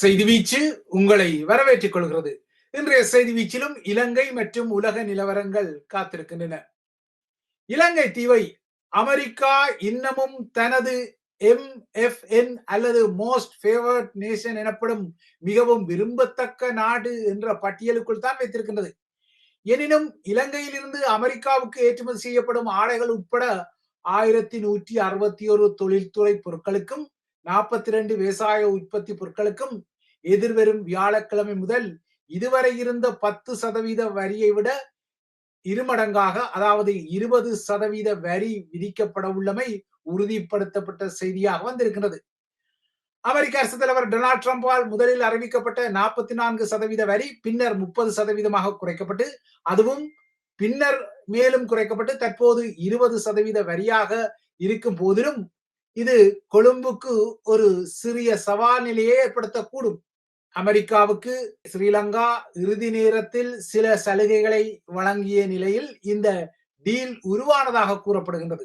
செய்தி வீச்சு உங்களை வரவேற்றுக் கொள்கிறது. இன்றைய செய்தி வீச்சிலும் இலங்கை மற்றும் உலக நிலவரங்கள் காத்திருக்கின்றன. இலங்கை தீவை அமெரிக்கா இன்னமும் தனது எம் எஃப் என் அல்லது மோஸ்ட் ஃபேவர்ட் நேஷன் எனப்படும் மிகவும் விரும்பத்தக்க நாடு என்ற பட்டியலுக்குள் தான் வைத்திருக்கின்றது. எனினும் இலங்கையிலிருந்து அமெரிக்காவுக்கு ஏற்றுமதி செய்யப்படும் ஆடைகள் உட்பட ஆயிரத்தி நூற்றி அறுபத்தி ஒரு தொழில்துறை பொருட்களுக்கும் நாற்பத்தி ரெண்டு விவசாய உற்பத்தி பொருட்களுக்கும் எதிர்வரும் வியாழக்கிழமை முதல் இதுவரை இருந்த பத்து சதவீத வரியை விட இருமடங்காக அதாவது இருபது சதவீத வரி விதிக்கப்பட உள்ளமை உறுதிப்படுத்தப்பட்ட செய்தியாக வந்திருக்கிறது. அமெரிக்க அரசு தலைவர் டொனால்ட் ட்ரம்பால் முதலில் அறிவிக்கப்பட்ட நாற்பத்தி நான்கு சதவீத வரி பின்னர் முப்பது சதவீதமாக குறைக்கப்பட்டு அதுவும் பின்னர் மேலும் குறைக்கப்பட்டு தற்போது இருபது சதவீத வரியாக இருக்கும் போதிலும் இது கொழும்புக்கு ஒரு சிறிய சவால் நிலையை ஏற்படுத்தக்கூடும். அமெரிக்காவுக்கு ஸ்ரீலங்கா இறுதி நேரத்தில் சில சலுகைகளை வழங்கிய நிலையில் இந்த டீல் உருவானதாக கூறப்படுகின்றது.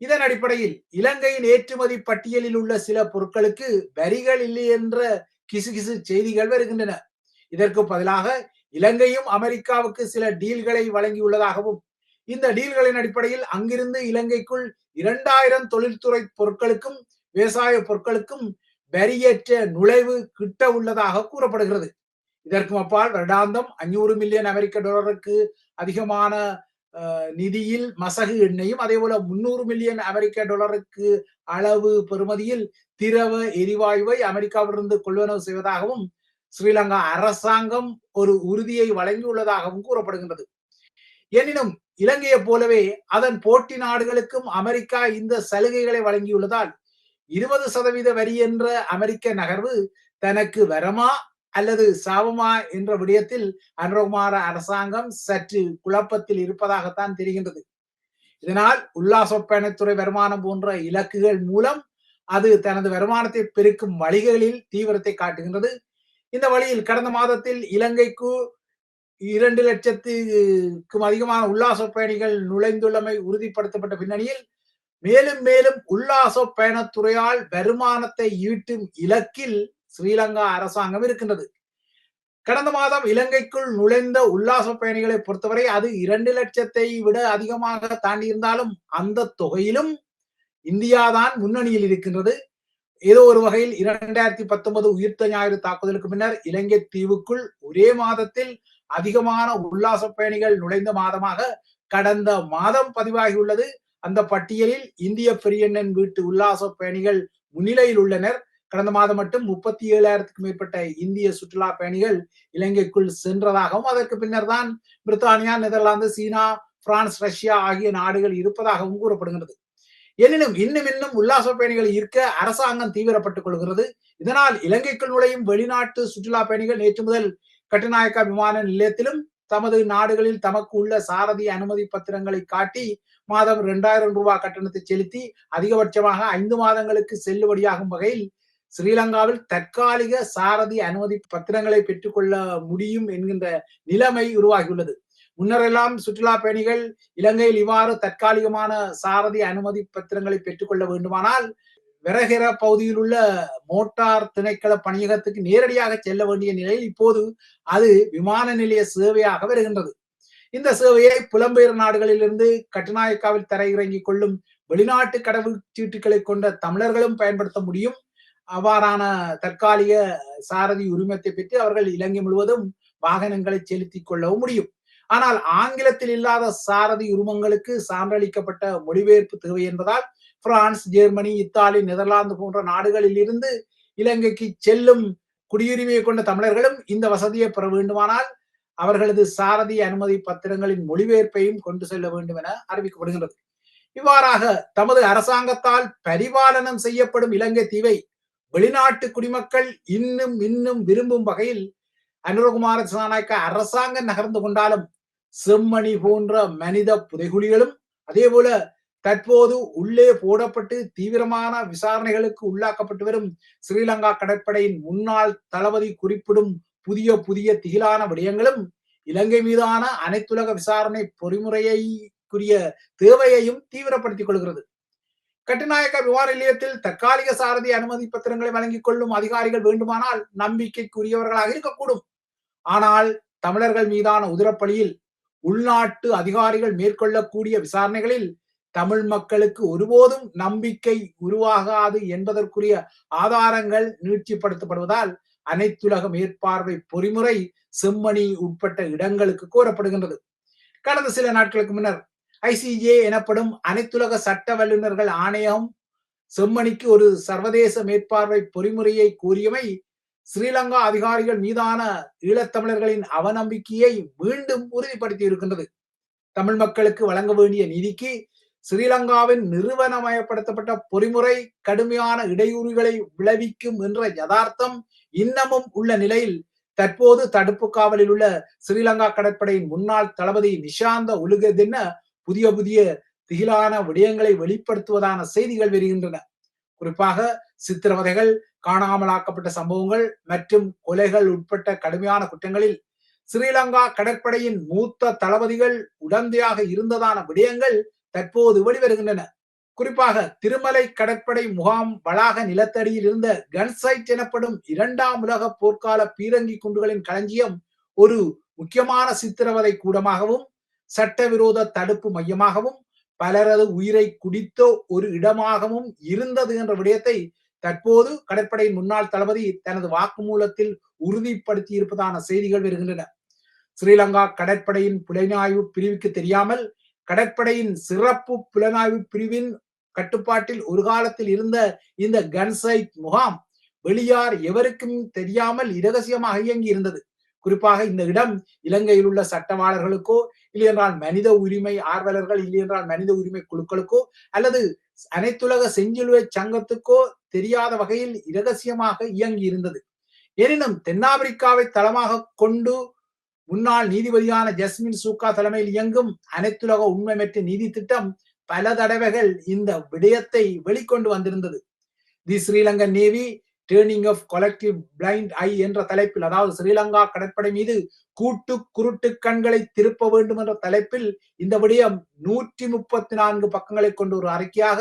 இதன் அடிப்படையில் இலங்கையின் ஏற்றுமதி பட்டியலில் உள்ள சில பொருட்களுக்கு வரிகள் இல்லை என்ற கிசுகிசு செய்திகள் வருகின்றன. இதற்கு பதிலாக இலங்கையும் அமெரிக்காவுக்கு சில டீல்களை வழங்கியுள்ளதாகவும் இந்த டீல்களின் அடிப்படையில் அங்கிருந்து இலங்கைக்குள் இரண்டாயிரம் தொழில்துறை பொருட்களுக்கும் விவசாய பொருட்களுக்கும் வரியற்ற நுழைவு கிட்ட உள்ளதாக கூறப்படுகிறது. இதற்கு அப்பால் வருடாந்தம் அஞ்சூறு மில்லியன் அமெரிக்க டாலருக்கு அதிகமான நிதியில் மசகு எண்ணெயும் அதே போல முன்னூறு மில்லியன் அமெரிக்க டாலருக்கு அளவு பெறுமதியில் திரவ எரிவாயுவை அமெரிக்காவிலிருந்து கொள்வனவு செய்வதாகவும் ஸ்ரீலங்கா அரசாங்கம் ஒரு உறுதியை வழங்கியுள்ளதாகவும் கூறப்படுகின்றது. எனினும் இலங்கையை போலவே அதன் போட்டி நாடுகளுக்கும் அமெரிக்கா இந்த சலுகைகளை வழங்கியுள்ளதால் இருபது சதவீத வரி என்ற அமெரிக்க நகர்வு தனக்கு வரமா அல்லது சாபமா என்ற விடயத்தில் அன்றகுமார அரசாங்கம் சற்று குழப்பத்தில் இருப்பதாகத்தான் தெரிகின்றது. இதனால் உல்லாச பயணத்துறை வருமானம் போன்ற இலக்குகள் மூலம் அது தனது வருமானத்தை பெருக்கும் வழிகளில் தீவிரத்தை காட்டுகின்றது. இந்த வழியில் கடந்த மாதத்தில் இலங்கைக்கு இரண்டு லட்சத்துக்கும் அதிகமான உல்லாச பயணிகள் நுழைந்துள்ளமை உறுதிப்படுத்தப்பட்ட பின்னணியில் மேலும் மேலும் உல்லாச பயணத்துறையால் வருமானத்தை ஈட்டும் இலக்கில் ஸ்ரீலங்கா அரசாங்கம் இருக்கின்றது. கடந்த மாதம் இலங்கைக்குள் நுழைந்த உல்லாச பயணிகளை பொறுத்தவரை அது இரண்டு லட்சத்தை விட அதிகமாக தாண்டி இருந்தாலும் அந்த தொகையிலும் இந்தியாதான் முன்னணியில் இருக்கின்றது. ஏதோ ஒரு வகையில் இரண்டாயிரத்தி பத்தொன்பது உயிர்த்த ஞாயிறு தாக்குதலுக்கு பின்னர் இலங்கை தீவுக்குள் ஒரே மாதத்தில் அதிகமான உல்லாச பயணிகள் நுழைந்த மாதமாக கடந்த மாதம் பதிவாகியுள்ளது. அந்த பட்டியலில் இந்திய பெரியண்ணன் வீட்டு உல்லாச பயணிகள் முன்னிலையில் உள்ளனர். கடந்த மாதம் மட்டும் முப்பத்தி ஏழாயிரத்துக்கும் மேற்பட்ட இந்திய சுற்றுலா பயணிகள் இலங்கைக்குள் சென்றதாகவும் அதற்கு பின்னர் தான் பிரித்தானியா நெதர்லாந்து சீனா பிரான்ஸ் ரஷ்யா ஆகிய நாடுகள் இருப்பதாகவும் கூறப்படுகிறது எனினும் இன்னும் இன்னும் உல்லாச பயணிகள் ஈர்க்க அரசாங்கம் தீவிரப்பட்டுக் கொள்கிறது. இதனால் இலங்கைக்குள் நுழையும் வெளிநாட்டு சுற்றுலா பயணிகள் நேற்று முதல் கட்டுநாயக்க விமான நிலையத்திலும் தமது நாடுகளில் தமக்கு உள்ள சாரதி அனுமதி பத்திரங்களை காட்டி மாதம் இரண்டாயிரம் ரூபாய் கட்டணத்தை செலுத்தி அதிகபட்சமாக ஐந்து மாதங்களுக்கு செல்லுபடியாகும் வகையில் ஸ்ரீலங்காவில் தற்காலிக சாரதி அனுமதி பத்திரங்களை பெற்றுக்கொள்ள முடியும் என்கின்ற நிலைமை உருவாகியுள்ளது. முன்னரெல்லாம் சுற்றுலா பயணிகள் இலங்கையில் இவ்வாறு தற்காலிகமான சாரதி அனுமதி பத்திரங்களை பெற்றுக்கொள்ள வேண்டுமானால் விரகிற பகுதியில் உள்ள மோட்டார் திணைக்கள பணியகத்துக்கு நேரடியாக செல்ல வேண்டிய நிலையில் இப்போது அது விமான நிலைய சேவையாக வருகின்றது. இந்த சேவையை புலம்பெயர் நாடுகளிலிருந்து கட்டுநாயக்காவில் தரையிறங்கிக் கொள்ளும் வெளிநாட்டு கடவுச்சீட்டுகளை கொண்ட தமிழர்களும் பயன்படுத்த முடியும். அவ்வாறான தற்காலிக சாரதி உரிமத்தை பெற்று அவர்கள் இலங்கை முழுவதும் வாகனங்களை செலுத்திக் கொள்ளவும் முடியும். ஆனால் ஆங்கிலத்தில் இல்லாத சாரதி உரிமங்களுக்கு சான்றளிக்கப்பட்ட மொழிபெயர்ப்பு தேவை என்பதால் பிரான்ஸ் ஜெர்மனி இத்தாலி நெதர்லாந்து போன்ற நாடுகளில் இருந்து இலங்கைக்கு செல்லும் குடியுரிமையை கொண்ட தமிழர்களும் இந்த வசதியை பெற வேண்டுமானால் அவர்களது சாரதி அனுமதி பத்திரங்களின் மொழிபெயர்ப்பையும் கொண்டு செல்ல வேண்டும் என அறிவிக்கப்படுகிறது இவ்வாறாக தமது அரசாங்கத்தால் பரிபாலனம் செய்யப்படும் இலங்கை தீவை வெளிநாட்டு குடிமக்கள் இன்னும் இன்னும் விரும்பும் வகையில் அனுரகுமார திசாநாயக்க அரசாங்கம் நகர்ந்து கொண்டாலும் செம்மணி போன்ற மனித புதைகுழிகளும் அதே போல தற்போது உள்ளே போடப்பட்டு தீவிரமான விசாரணைகளுக்கு உள்ளாக்கப்பட்டு வரும் ஸ்ரீலங்கா கடற்படையின் முன்னாள் தளபதி குறிப்பிடும் புதிய புதிய திகிலான விடயங்களும் இலங்கை மீதான அனைத்துலக விசாரணை பொறிமுறையைக்குரிய தேவையையும் தீவிரப்படுத்திக் கொள்கிறது. கட்டுநாயக்க விமான நிலையத்தில் தற்காலிக சாரதி அனுமதி பத்திரங்களை வழங்கிக் கொள்ளும் அதிகாரிகள் வேண்டுமானால் நம்பிக்கைக்குரியவர்களாக இருக்கக்கூடும். ஆனால் தமிழர்கள் மீதான உதிரப்பலியில் உள்நாட்டு அதிகாரிகள் மேற்கொள்ளக்கூடிய விசாரணைகளில் தமிழ் மக்களுக்கு ஒருபோதும் நம்பிக்கை உருவாகாது என்பதற்குரிய ஆதாரங்கள் நீட்சிப்படுத்தப்படுவதால் அனைத்துலக மேற்பார்வை பொறிமுறை செம்மணி உட்பட்ட இடங்களுக்கு கோரப்படுகின்றது. கடந்த சில நாட்களுக்கு முன்னர் ஐசிஜே எனப்படும் அனைத்துலக சட்ட வல்லுநர்கள் ஆணையம் செம்மணிக்கு ஒரு சர்வதேச மேற்பார்வை பொறிமுறையை கூறியமை ஸ்ரீலங்கா அதிகாரிகள் மீதான ஈழத்தமிழர்களின் அவநம்பிக்கையை மீண்டும் உறுதிப்படுத்தி இருக்கின்றது தமிழ் மக்களுக்கு வழங்க வேண்டிய நிதிக்கு ஸ்ரீலங்காவின் நிறுவனமயப்படுத்தப்பட்ட பொறிமுறை கடுமையான இடையூறுகளை விளைவிக்கும் என்ற யதார்த்தம் இன்னமும் உள்ள நிலையில் தற்போது தடுப்பு காவலில் உள்ள ஸ்ரீலங்கா கடற்படையின் முன்னாள் தளபதி நிஷாந்த உலுகதென்ன புதிய புதிய திகிலான விடயங்களை வெளிப்படுத்துவதான செய்திகள் வருகின்றன. குறிப்பாக சித்திரவதைகள் காணாமலாக்கப்பட்ட சம்பவங்கள் மற்றும் கொலைகள் உட்பட்ட கடுமையான குற்றங்களில் ஸ்ரீலங்கா கடற்படையின் மூத்த தளபதிகள் உடந்தையாக இருந்ததான விடயங்கள் தற்போது வெளிவருகின்றன. குறிப்பாக திருமலை கடற்படை முகாம் வளாக நிலத்தடியில் இருந்த கன்சைட் எனப்படும் இரண்டாம் உலக போர்க்கால பீரங்கி குண்டுகளின் களஞ்சியம் ஒரு முக்கியமான சித்திரவதை கூடமாகவும் சட்டவிரோத தடுப்பு மையமாகவும் பலரது உயிரை குடித்த ஒரு இடமாகவும் இருந்தது என்ற விடயத்தை தற்போது கடற்படையின் முன்னாள் தளபதி தனது வாக்குமூலத்தில் உறுதிப்படுத்தி இருப்பதான செய்திகள் வருகின்றன. ஸ்ரீலங்கா கடற்படையின் புலனாய்வு பிரிவுக்கு தெரியாமல் கடற்படையின் சிறப்பு புலனாய்வு பிரிவின் கட்டுப்பாட்டில் ஒரு காலத்தில் இருந்த இந்த கன்சைட் முகாம் வெளியார் எவருக்கும் தெரியாமல் இரகசியமாக இயங்கி இருந்தது குறிப்பாக இந்த இடம் இலங்கையில் உள்ள சட்டவாளர்களுக்கோ இல்லையென்றால் மனித உரிமை ஆர்வலர்கள் இல்லையென்றால் மனித உரிமை குழுக்களுக்கோ அல்லது அனைத்துலக செஞ்சிலுவை சங்கத்துக்கோ தெரியாத வகையில் இரகசியமாக இயங்கி இருந்தது எனினும் தென்னாப்பிரிக்காவை தளமாக கொண்டு முன்னாள் நீதிபதியான ஜஸ்மின் சூக்கா தலைமையில் இயங்கும் அனைத்துலக உண்மைமற்ற நீதி திட்டம் பல தடவைகள் இந்த விடயத்தை வெளிக்கொண்டு வந்திருந்தது. The Sri Lankan navy turning off collective blind eye என்ற தலைப்பில் அதாவது ஸ்ரீலங்கா கடற்படை மீது கூட்டு குருட்டு கண்களை திருப்ப வேண்டும் என்ற தலைப்பில் இந்த விடயம் நூற்றி முப்பத்தி நான்கு பக்கங்களை கொண்ட ஒரு அறிக்கையாக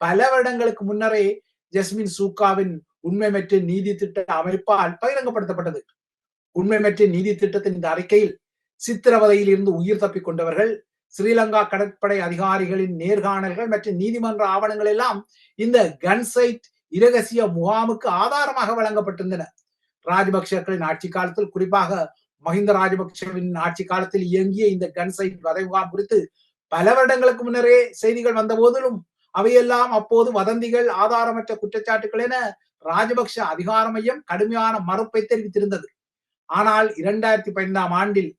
பல வருடங்களுக்கு முன்னரே ஜஸ்மின் சூக்காவின் உண்மைமற்ற நீதி திட்ட அமைப்பால் பகிரங்கப்படுத்தப்பட்டது. உண்மைமற்ற நீதி திட்டத்தின் இந்த அறிக்கையில் சித்திரவதையில் இருந்து உயிர் தப்பிக் கொண்டவர்கள் ஸ்ரீலங்கா கடற்படை அதிகாரிகளின் நேர்காணல்கள் மற்றும் நீதிமன்ற ஆவணங்கள் எல்லாம் இந்த கன்சைட் இரகசிய முகாமுக்கு ஆதாரமாக வழங்கப்பட்டிருந்தன. ராஜபக்சர்களின் ஆட்சி காலத்தில் குறிப்பாக மஹிந்த ராஜபக்சவின் ஆட்சி காலத்தில் இயங்கிய இந்த கன்சைட் வதை முகாம் குறித்து பல வருடங்களுக்கு முன்னரே செய்திகள் வந்த போதிலும் அவையெல்லாம் அப்போது வதந்திகள் ஆதாரமற்ற குற்றச்சாட்டுகள் என ராஜபக்ஷ அதிகார மையம் கடுமையான மறுப்பை தெரிவித்திருந்தது. ஆனால் இரண்டாயிரத்தி பதினைந்தாம் ஆண்டில்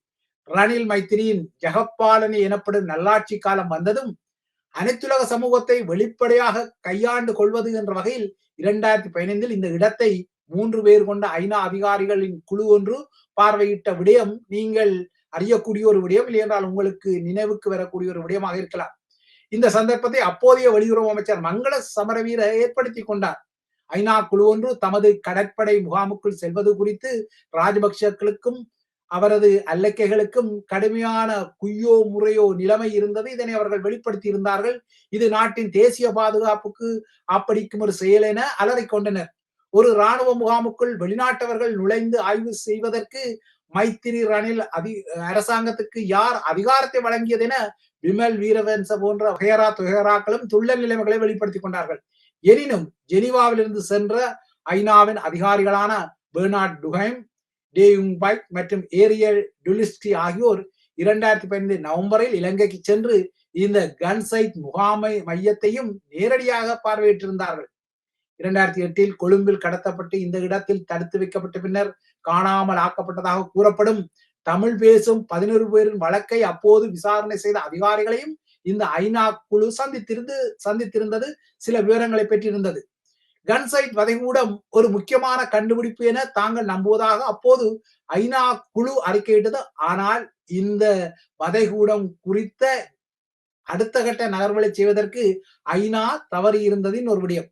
ரணில் மைத்திரியின் ஜெகப்பாலனி எனப்படும் நல்லாட்சி காலம் வந்ததும் அனைத்துலக சமூகத்தை வெளிப்படையாக கையாண்டு கொள்வது என்ற வகையில் இரண்டாயிரத்தி பதினைந்தில் இந்த இடத்தை மூன்று பேர் கொண்ட ஐநா அதிகாரிகளின் குழு ஒன்று பார்வையிட்ட விடயம் நீங்கள் அறியக்கூடிய ஒரு விடயம் இல்லை என்றால் உங்களுக்கு நினைவுக்கு வரக்கூடிய ஒரு விடயமாக இருக்கலாம். இந்த சந்தர்ப்பத்தை அப்போதைய வெளியுறவு அமைச்சர் மங்கள சமரவீர ஏற்படுத்தி கொண்டார். ஐநா குழு ஒன்று தமது கடற்படை முகாமுக்குள் செல்வது குறித்து ராஜபக்சர்களுக்கும் அவரது அல்லக்கைகளுக்கும் கடுமையான குய்யோ முறையோ நிலைமை இருந்தது. இதனை அவர்கள் வெளிப்படுத்தி இருந்தார்கள் இது நாட்டின் தேசிய பாதுகாப்புக்கு ஆப்படிக்கும் ஒரு செயல் என அலறி கொண்டனர். ஒரு இராணுவ முகாமுக்குள் வெளிநாட்டவர்கள் நுழைந்து ஆய்வு செய்வதற்கு மைத்திரி ரணில் அதி அரசாங்கத்துக்கு யார் அதிகாரத்தை வழங்கியது என விமல் வீரவன்ச போன்ற வகையரா துயராக்களும் துள்ள நிலைமைகளை வெளிப்படுத்திக் கொண்டார்கள். எனினும் ஜெனீவாவிலிருந்து சென்ற ஐநாவின் அதிகாரிகளான பெர்னார்ட் டுகைம் டேயுங் பைக் மற்றும் ஏரியல் டுலிஸ்டி ஆகியோர் இரண்டாயிரத்தி பதினைந்து நவம்பரில் இலங்கைக்கு சென்று இந்த கன்சைட் முகாமை மையத்தையும் நேரடியாக பார்வையிட்டிருந்தார்கள். இரண்டாயிரத்தி எட்டில் கொழும்பில் கடத்தப்பட்டு இந்த இடத்தில் தடுத்து வைக்கப்பட்ட பின்னர் காணாமல் ஆக்கப்பட்டதாக கூறப்படும் தமிழ் பேசும் பதினொரு பேரின் வழக்கை அப்போது விசாரணை செய்த அதிகாரிகளையும் இந்த ஐநா குழு சந்தித்திருந்து சந்தித்திருந்தது சில விவரங்களை பெற்றிருந்தது. கன்சைட் வதைகூடம் ஒரு முக்கியமான கண்டுபிடிப்பு என தாங்கள் நம்புவதாக அப்போது ஐநா குழு அறிக்கையிட்டது. ஆனால் இந்த வதைகூடம் குறித்த அடுத்த கட்ட நகர்வுகளை செய்வதற்கு ஐநா தவறி இருந்ததின் ஒரு விடயம்.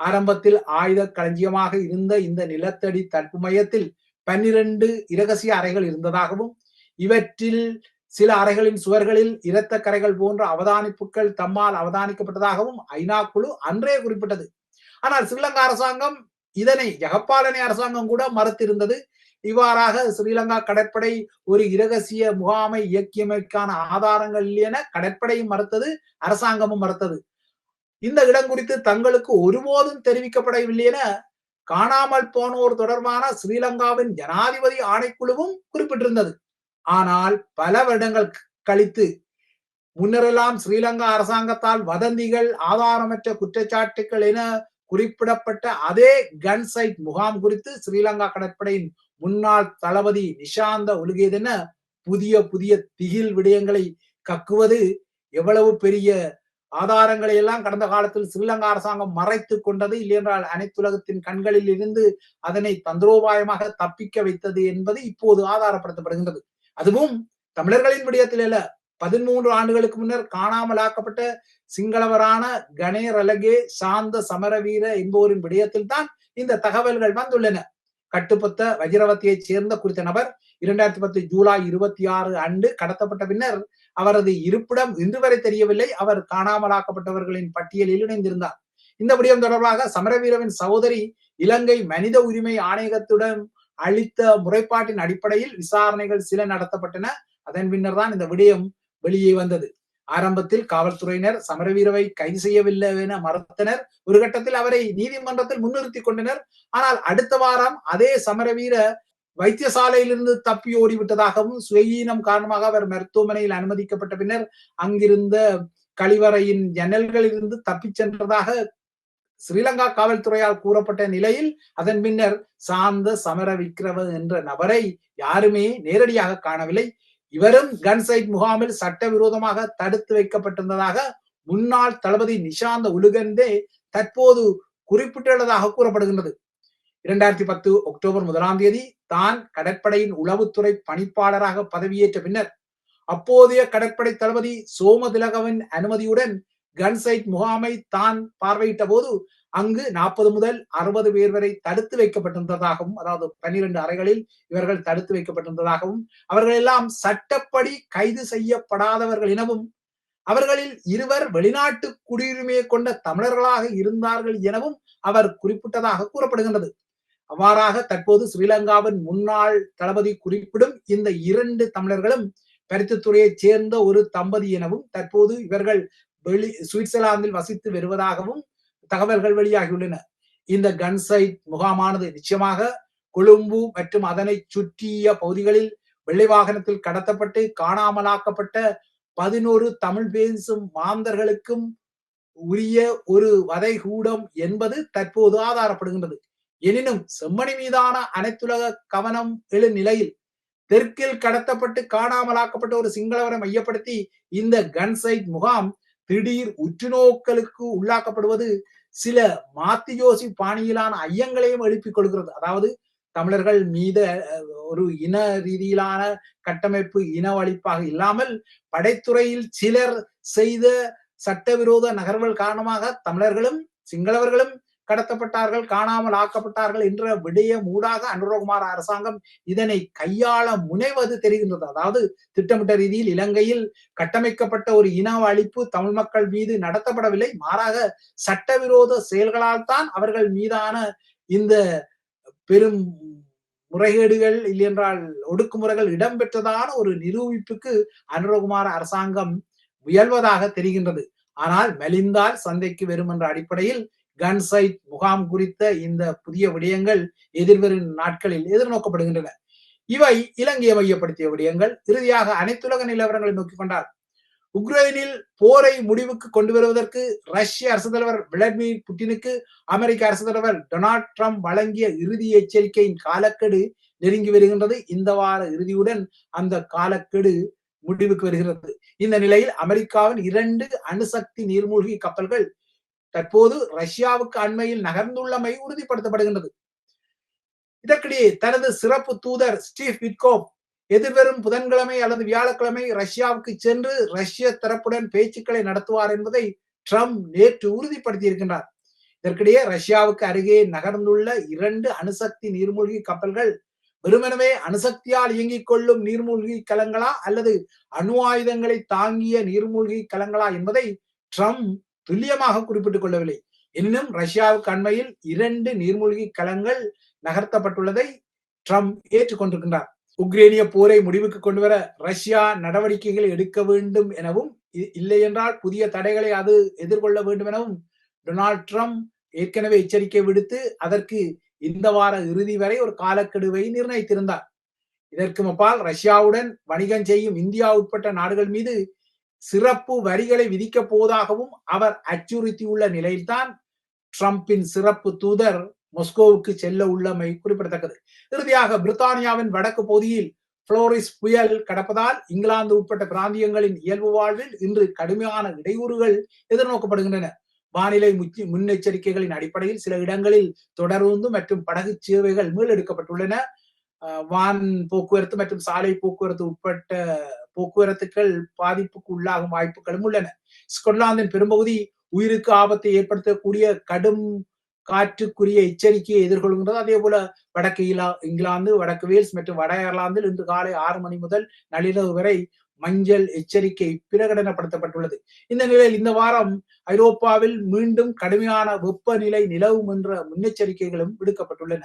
ஆரம்பத்தில் ஆயுத களஞ்சியமாக இருந்த இந்த நிலத்தடி தடுப்பு மையத்தில் பன்னிரண்டு இரகசிய அறைகள் இருந்ததாகவும் இவற்றில் சில அறைகளின் சுவர்களில் இரத்த கரைகள் போன்ற அவதானிப்புகள் தம்மால் அவதானிக்கப்பட்டதாகவும் ஐநா குழு அன்றே குறிப்பிட்டது. ஆனால் ஸ்ரீலங்கா அரசாங்கம் இதனை ஜெகப்பாலனை அரசாங்கம் கூட மறுத்திருந்தது. இவ்வாறாக ஸ்ரீலங்கா கடற்படை ஒரு இரகசிய முகாமை இயக்கியமைக்கான ஆதாரங்கள் என கடற்படையும் மறுத்தது அரசாங்கமும் மறுத்தது. இந்த இடம் குறித்து தங்களுக்கு ஒருபோதும் தெரிவிக்கப்படவில்லை என காணாமல் போனோர் தொடர்பான ஸ்ரீலங்காவின் ஜனாதிபதி ஆணைக்குழுவும் குறிப்பிட்டிருந்தது. ஆனால் பல வருடங்கள் கழித்து முன்னரெல்லாம் ஸ்ரீலங்கா அரசாங்கத்தால் வதந்திகள் ஆதாரமற்ற குற்றச்சாட்டுகள் என குறிப்பிடப்பட்ட அதே கன் சைட் முகாம் குறித்து ஸ்ரீலங்கா கடற்படையின் முன்னாள் தளபதி நிஷாந்த ஒழுகியதென புதிய புதிய திகில் விடயங்களை கக்குவது எவ்வளவு பெரிய ஆதாரங்களை எல்லாம் கடந்த காலத்தில் ஸ்ரீலங்கா அரசாங்கம் மறைத்து கொண்டது இல்லையென்றால் அனைத்துலகத்தின் கண்களில் இருந்து அதனை தந்திரோபாயமாக தப்பிக்க வைத்தது என்பது இப்போது ஆதாரப்படுத்தப்படுகின்றது. அதுவும் தமிழர்களின் விடயத்தில் அல்ல. பதிமூன்று ஆண்டுகளுக்கு முன்னர் காணாமலாக்கப்பட்ட சிங்களவரான கணே ரலகே சாந்த சமரவீர என்போரின் விடயத்தில் தான் இந்த தகவல்கள் வந்துள்ளன. கட்டுப்பத்த வஜிரவத்தியைச் சேர்ந்த குறித்த நபர் இரண்டாயிரத்தி பத்து ஜூலை இருபத்தி ஆறு அன்று கடத்தப்பட்ட பின்னர் அவரது இருப்பிடம் இன்று வரை தெரியவில்லை. அவர் காணாமலாக்கப்பட்டவர்களின் பட்டியலில் இணைந்திருந்தார். இந்த விடயம் தொடர்பாக சமரவீரவின் சகோதரி இலங்கை மனித உரிமை ஆணையகத்துடன் அளித்த முறைப்பாட்டின் அடிப்படையில் விசாரணைகள் சில நடத்தப்பட்டன. அதன் பின்னர் தான் இந்த விடயம் வெளியே வந்தது. ஆரம்பத்தில் காவல்துறையினர் சமரவீரவை கைது செய்யவில்லை என மறுத்தனர். ஒரு கட்டத்தில் அவரை நீதிமன்றத்தில் முன்னிறுத்தி கொண்டனர். ஆனால் அடுத்த வாரம் அதே சமரவீர வைத்தியசாலையிலிருந்து தப்பி ஓடிவிட்டதாகவும் சுயீனம் காரணமாக அவர் மருத்துவமனையில் அனுமதிக்கப்பட்ட பின்னர் அங்கிருந்த கழிவறையின் ஜன்னல்களிலிருந்து தப்பிச் சென்றதாக ஸ்ரீலங்கா காவல்துறையால் கூறப்பட்ட நிலையில் அதன் பின்னர் சாந்த சமர விக்ரம என்ற நபரை யாருமே நேரடியாக காணவில்லை. இவரும் கன்சைட் முகாமில் சட்டவிரோதமாக தடுத்து வைக்கப்பட்டிருந்ததாக முன்னாள் தளபதி நிஷாந்த உலுகந்தே தற்போது குறிப்பிட்டுள்ளதாக கூறப்படுகின்றது. இரண்டாயிரத்தி பத்து அக்டோபர் முதலாம் தேதி தான் கடற்படையின் உளவுத்துறை பணிப்பாளராக பதவியேற்ற பின்னர் அப்போதைய கடற்படை தளபதி சோமதிலகவின் அனுமதியுடன் கன்சைட் முகாமை தான் பார்வையிட்ட போது அங்கு நாற்பது முதல் அறுபது பேர் வரை தடுத்து வைக்கப்பட்டிருந்ததாகவும் அதாவது பன்னிரண்டு அறைகளில் இவர்கள் தடுத்து வைக்கப்பட்டிருந்ததாகவும் அவர்கள் எல்லாம் சட்டப்படி கைது செய்யப்படாதவர்கள் எனவும் அவர்களில் இருவர் வெளிநாட்டு குடியுரிமையை கொண்ட தமிழர்களாக இருந்தார்கள் எனவும் அவர் குறிப்பிட்டதாக கூறப்படுகின்றது. அவ்வாறாக தற்போது ஸ்ரீலங்காவின் முன்னாள் தளபதி குறிப்பிடும் இந்த இரண்டு தமிழர்களும் பருத்தித்துறையைச் சேர்ந்த ஒரு தம்பதி எனவும் தற்போது இவர்கள் வெளி சுவிட்சர்லாந்தில் வசித்து வருவதாகவும் தகவல்கள் வெளியாகியுள்ளன. இந்த கன்சைட் முகாமானது நிச்சயமாக கொழும்பு மற்றும் அதனை சுற்றிய பகுதிகளில் வெள்ளை வாகனத்தில் கடத்தப்பட்டு காணாமலாக்கப்பட்ட பதினோரு தமிழ் பேசும் மாந்தர்களுக்கும் உரிய ஒரு வதைகூடம் என்பது தற்போது ஆதாரப்படுகின்றது. எனினும் செம்மணி மீதான அனைத்துலக கவனம் எழு நிலையில் தெற்கில் கடத்தப்பட்டு காணாமலாக்கப்பட்ட ஒரு சிங்களவரை மையப்படுத்தி இந்த கன்சைட் முகாம் திடீர் உற்றுநோக்கலுக்கு உள்ளாக்கப்படுவது சில மாத்தியோசி பாணியிலான ஐயங்களையும் எழுப்பிக் கொள்கிறது. அதாவது தமிழர்கள் மீத ஒரு இன ரீதியிலான கட்டமைப்பு இனவழிப்பாக இல்லாமல் படைத்துறையில் சிலர் செய்த சட்டவிரோத நகர்வுகள் காரணமாக தமிழர்களும் சிங்களவர்களும் கடத்தப்பட்டார்கள் காணாமல் ஆக்கப்பட்டார்கள் என்ற விடயம் ஊடாக அனுரகுமார அரசாங்கம் இதனை கையாள முனைவது தெரிகின்றது. அதாவது திட்டமிட்ட ரீதியில் இலங்கையில் கட்டமைக்கப்பட்ட ஒரு இன அழிப்பு தமிழ் மக்கள் மீது நடத்தப்படவில்லை. மாறாக சட்டவிரோத செயல்களால் தான் அவர்கள் மீதான இந்த பெரும் முறைகேடுகள் இல்லையென்றால் ஒடுக்குமுறைகள் இடம்பெற்றதான ஒரு நிரூபிப்புக்கு அனுரகுமார அரசாங்கம் முயல்வதாக தெரிகின்றது. ஆனால் மெலிந்தால் சந்தைக்கு வரும் என்ற அடிப்படையில் கன்சைட் முகாம் குறித்த இந்த புதிய விடயங்கள் எதிர்வரும் நாட்களில் எதிர்நோக்கப்படுகின்றன. இவை இலங்கையை மையப்படுத்திய விடயங்கள். இறுதியாக அனைத்துலக நிலவரங்களை நோக்கி கொண்டார். உக்ரைனில் போரை முடிவுக்கு கொண்டு வருவதற்கு ரஷ்ய அரசு தலைவர் விளாடிமிர் புட்டினுக்கு அமெரிக்க அரசு தலைவர் டொனால்ட் ட்ரம்ப் வழங்கிய இறுதி எச்சரிக்கையின் காலக்கெடு நெருங்கி வருகின்றது. இந்த வார இறுதியுடன் அந்த காலக்கெடு முடிவுக்கு வருகிறது. இந்த நிலையில் அமெரிக்காவின் இரண்டு அணுசக்தி நீர்மூழ்கி கப்பல்கள் தற்போது ரஷ்யாவுக்கு அண்மையில் நகர்ந்துள்ளமை உறுதிப்படுத்தப்படுகின்றது. இதற்கிடையே தனது சிறப்பு தூதர் ஸ்டீவ் விட்கோப் எதிர்வரும் புதன்கிழமை அல்லது வியாழக்கிழமை ரஷ்யாவுக்கு சென்று ரஷ்ய தரப்புடன் பேச்சுக்களை நடத்துவார் என்பதை ட்ரம்ப் நேற்று உறுதிப்படுத்தியிருக்கின்றார். இதற்கிடையே ரஷ்யாவுக்கு அருகே நகர்ந்துள்ள இரண்டு அணுசக்தி நீர்மூழ்கி கப்பல்கள் வெறுமனவே அணுசக்தியால் இயங்கிக் கொள்ளும் நீர்மூழ்கி கலங்களா அல்லது அணு ஆயுதங்களை தாங்கிய நீர்மூழ்கி கலங்களா என்பதை ட்ரம்ப் துல்லியமாக குறிப்பிட்டுக் கொள்ளவில்லை. எனினும் ரஷ்யாவுக்கு அண்மையில் இரண்டு நீர்மூழ்கி கலங்கள் நகர்த்தப்பட்டுள்ளதை ட்ரம்ப் ஏற்றுக்கொண்டிருக்கின்றார். உக்ரேனிய போரை முடிவுக்கு கொண்டு வர ரஷ்யா நடவடிக்கைகள் எடுக்க வேண்டும் எனவும் இல்லை என்றால் புதிய தடைகளை அது எதிர்கொள்ள வேண்டும் எனவும் டொனால்ட் ட்ரம்ப் ஏற்கனவே எச்சரிக்கை விடுத்து அதற்கு இந்த வார இறுதி வரை ஒரு காலக்கெடுவை நிர்ணயித்திருந்தார். இதற்கு அப்பால் ரஷ்யாவுடன் வணிகம் செய்யும் இந்தியா உட்பட்ட நாடுகள் மீது சிறப்பு வரிகளை விதிக்கப் போவதாகவும் அவர் அச்சுறுத்தியுள்ள நிலையில்தான் ட்ரம்பின் சிறப்பு தூதர் மொஸ்கோவுக்கு செல்ல உள்ளமை குறிப்பிடத்தக்கது. இறுதியாக பிரித்தானியாவின் வடக்கு பகுதியில் புளோரிஸ் புயல் கடப்பதால் இங்கிலாந்து உட்பட்ட பிராந்தியங்களின் இயல்பு வாழ்வில் இன்று கடுமையான இடையூறுகள் எதிர்நோக்கப்படுகின்றன. வானிலை முன்னெச்சரிக்கைகளின் அடிப்படையில் சில இடங்களில் தொடர்ந்து மற்றும் படகு சேவைகள் மீளெடுக்கப்பட்டுள்ளன. வான் போக்குவரத்து மற்றும் சாலை போக்குவரத்து உட்பட்ட போக்குவரத்துகள் பாதிப்புக்கு உள்ளாகும் வாய்ப்புகளும் உள்ளன. ஸ்கொட்லாந்தின் பெரும்பகுதி உயிருக்கு ஆபத்தை ஏற்படுத்தக்கூடிய கடும் காற்றுக்குரிய எச்சரிக்கையை எதிர்கொள்கின்றது. அதே போல வடக்கு இங்கிலாந்து வடக்கு வேல்ஸ் மற்றும் வட அயர்லாந்தில் இன்று காலை ஆறு மணி முதல் நள்ளிரவு வரை மஞ்சள் எச்சரிக்கை பிரகடனப்படுத்தப்பட்டுள்ளது. இந்த நிலையில் இந்த வாரம் ஐரோப்பாவில் மீண்டும் கடுமையான வெப்பநிலை நிலவும் என்ற முன்னெச்சரிக்கைகளும் விடுக்கப்பட்டுள்ளன.